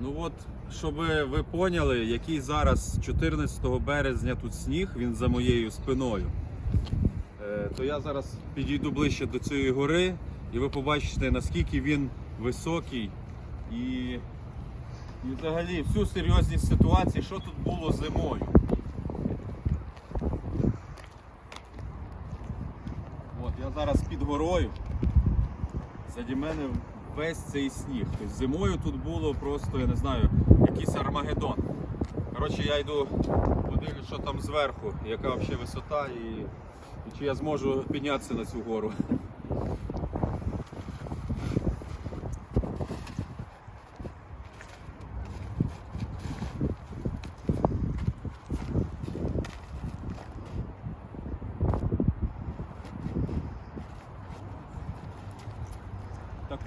Ну от, щоб ви поняли, який зараз 14 березня тут сніг, він за моєю спиною. Е, то я зараз підійду ближче до цієї гори і ви побачите, наскільки він високий і, і взагалі всю серйозність ситуації, що тут було зимою. От, я зараз під горою. Заді мене весь цей сніг. Тобто зимою тут було просто, я не знаю, якийсь Армагеддон. Коротше, я йду, подивлюсь, що там зверху, яка взагалі висота і, і чи я зможу піднятися на цю гору.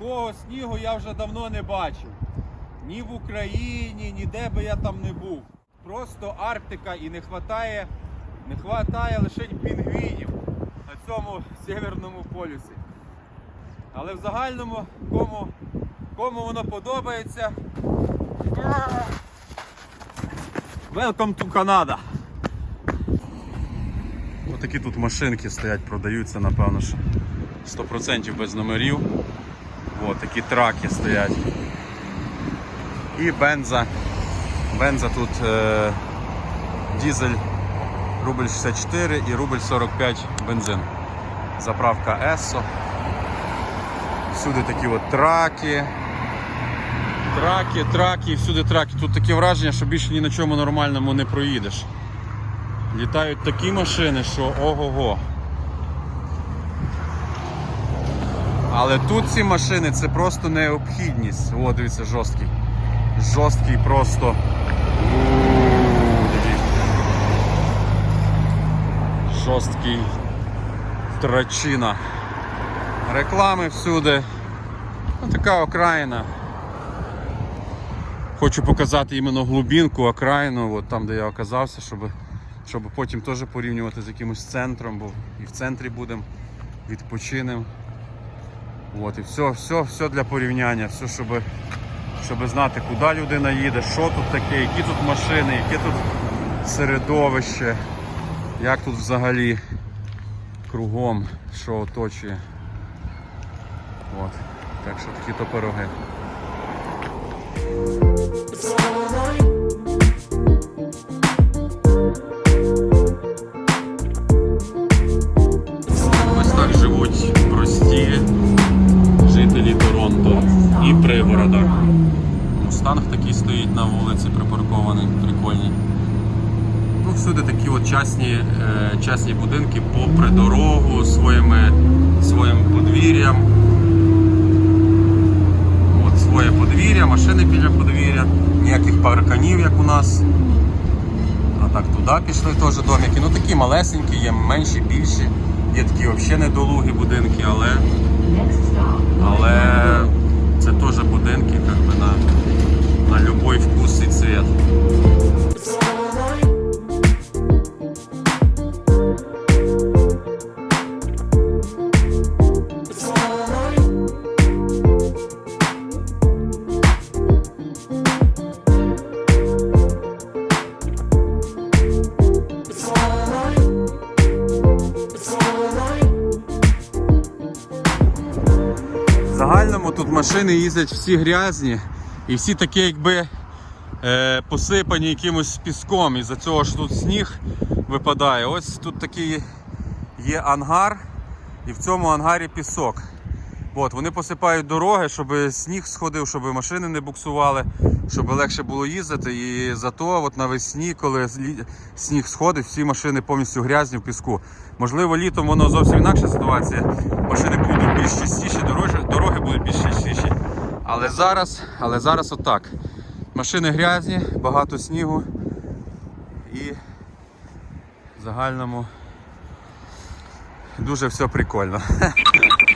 Такого снігу я вже давно не бачив. Ні в Україні, ніде би я там не був. Просто Арктика і не вистачає, не хватає лише пінгвінів на цьому Северному полюсі. Але в загальному, кому, кому воно подобається. Welcome to Canada! Отакі тут машинки стоять, продаються, напевно, що 100% без номерів. О, такі траки стоять. І бенза. Бенза тут е, дизель рубль 64 і рубль 45 бензин. Заправка Esso. Всюди такі от траки. Траки, траки, всюди траки. Тут таке враження, що більше ні на чому нормальному не проїдеш. Літають такі машини, що ого-го. Але тут ці машини це просто необхідність. О, дивіться, жорсткий. Жорсткий просто. Жорсткий трачина. Реклами всюди. Ну, така окраїна. Хочу показати іменно глубинку, окраїну, от там де я оказався, щоб, щоб потім теж порівнювати з якимось центром, бо і в центрі будемо, відпочинемо. От, і все, все, все для порівняння, все, щоб, щоб знати, куди людина їде, що тут таке, які тут машини, яке тут середовище, як тут взагалі кругом, що оточує. От. Так що такі то пироги. Мустанг такий стоїть на вулиці, припаркований, прикольний. Ну, всюди такі от частні, е, частні будинки попри дорогу своїми, своїм подвір'ям. От своє подвір'я, машини біля подвір'я, ніяких парканів, як у нас. А так туди пішли теж домики. Ну такі малесенькі, є менші, більші. Є такі взагалі недолугі будинки, але, але це теж будинки как би, на, на любой вкус і цвет. Загальному тут машини їздять всі грязні і всі такі якби е, посипані якимось піском. Із-за цього ж тут сніг випадає. Ось тут такий є ангар, і в цьому ангарі пісок. От, вони посипають дороги, щоб сніг сходив, щоб машини не буксували, щоб легше було їздити. І зато от навесні, коли сніг сходить, всі машини повністю грязні в піску. Можливо, літом воно зовсім інакша ситуація. Машини будуть більш чистіші, дороги, дороги будуть більш чистіші. Але зараз, але зараз отак. Машини грязні, багато снігу і в загальному дуже все прикольно.